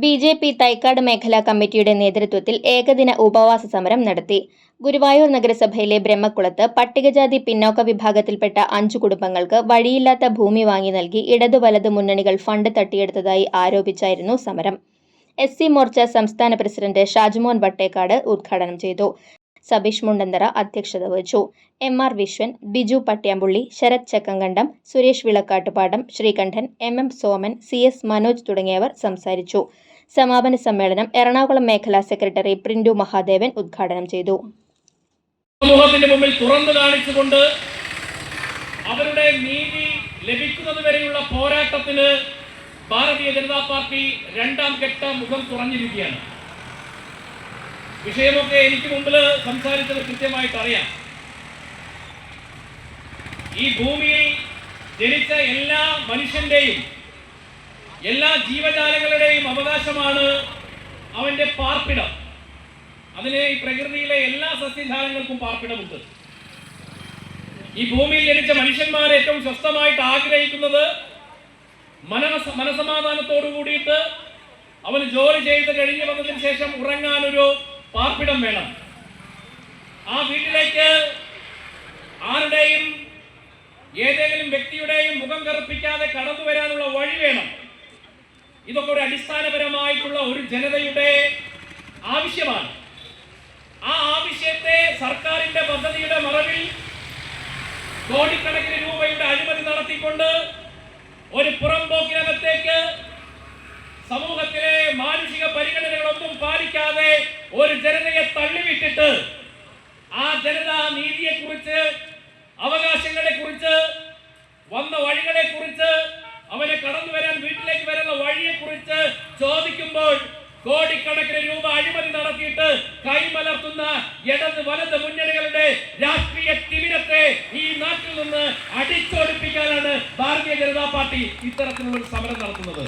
B J P Thycaud മേഖലാ കമ്മിറ്റിയുടെ നേതൃത്വത്തിൽ ഏകദിന ഉപവാസ സമരം നടത്തി. ഗുരുവായൂർ നഗരസഭയിലെ ബ്രഹ്മക്കുളത്ത് പട്ടികജാതി പിന്നോക്ക വിഭാഗത്തിൽപ്പെട്ട അഞ്ചു കുടുംബങ്ങൾക്ക് വഴിയില്ലാത്ത ഭൂമി വാങ്ങി നൽകി ഇടതു വലത് മുന്നണികൾ ഫണ്ട് തട്ടിയെടുത്തതായി ആരോപിച്ചായിരുന്നു സമരം. എസ് സി മോർച്ച സംസ്ഥാന പ്രസിഡന്റ് ഷാജുമോൻ വട്ടേക്കാട് ഉദ്ഘാടനം ചെയ്തു. സബീഷ് മുണ്ടന്തറ അധ്യക്ഷത വഹിച്ചു. M R Viswan Biju Pattyampulli Sarath Chakkankandam Suresh Vilakkattupadam Sreekantan M M Soman C S Manoj തുടങ്ങിയവർ സംസാരിച്ചു. സമാപന സമ്മേളനം എറണാകുളം മേഖലാ സെക്രട്ടറി പ്രിൻഡു മഹാദേവൻ ഉദ്ഘാടനം ചെയ്തു. മുമ്പിൽ തുറന്നു കാണിച്ചുകൊണ്ട് അവരുടെ നീതി ലഭിക്കുന്നത് വരെയുള്ള പോരാട്ടത്തിന് ഭാരതീയ ജനതാ പാർട്ടി രണ്ടാം ഘട്ട മുഖം തുറന്നിരിക്കുകയാണ് വിഷയമൊക്കെ എനിക്ക് മുമ്പിൽ സംസാരിച്ചത് കൃത്യമായിട്ട് അറിയാം. ഈ ഭൂമിയിൽ ജനിച്ച എല്ലാ മനുഷ്യന്റെയും എല്ലാ ജീവജാലങ്ങളുടെയും അവകാശമാണ് അവന്റെ പാർപ്പിടം. അതിന് ഈ പ്രകൃതിയിലെ എല്ലാ സസ്യജാലങ്ങൾക്കും പാർപ്പിടമുണ്ട്. ഈ ഭൂമിയിൽ ജനിച്ച മനുഷ്യന്മാർ ഏറ്റവും സ്വസ്ഥമായിട്ട് ആഗ്രഹിക്കുന്നത് മനസ് മനസമാധാനത്തോടു കൂടിയിട്ട് അവന് ജോലി ചെയ്ത് കഴിഞ്ഞു വന്നതിന് ശേഷം ഉറങ്ങാനൊരു പാർപ്പിടം വേണം. ആ വീട്ടിലേക്ക് ആരുടെയും ഏതെങ്കിലും വ്യക്തിയുടെയും മുഖം കറുപ്പിക്കാതെ കടന്നു വരാനുള്ള വഴി വേണം. ഇതൊക്കെ ഒരു അടിസ്ഥാനപരമായിട്ടുള്ള ഒരു ജനതയുടെ ആവശ്യമാണ്. ആ ആവശ്യത്തെ സർക്കാരിന്റെ പദ്ധതിയുടെ മറവിൽ കോടിക്കണക്കിന് രൂപയുടെ അഴിമതി നടത്തിക്കൊണ്ട് ഒരു പുറംപോക്കിനകത്തേക്ക് സമൂഹത്തിലെ മാനുഷിക പരിഗണനകളൊന്നും പാലിക്കാതെ ഒരു ജനതയെ തള്ളിവിട്ടിട്ട് ആ ജനത നീതിയെ കുറിച്ച് അവകാശങ്ങളെ കുറിച്ച് വന്ന വഴികളെ കുറിച്ച് അവനെ കടന്നു വരാൻ വീട്ടിലേക്ക് വരുന്ന വഴിയെ കുറിച്ച് ചോദിക്കുമ്പോൾ കോടിക്കണക്കിന് രൂപ അഴിമതി നടത്തിയിട്ട് കൈമലർത്തുന്ന ഇടത് വലത് മുന്നണികളുടെ രാഷ്ട്രീയ തിമിരത്തെ ഈ നാട്ടിൽ നിന്ന് അടിച്ചോടിപ്പിക്കാനാണ് ഭാരതീയ ജനതാ പാർട്ടി ഇത്തരത്തിലുള്ള സമരം നടത്തുന്നത്.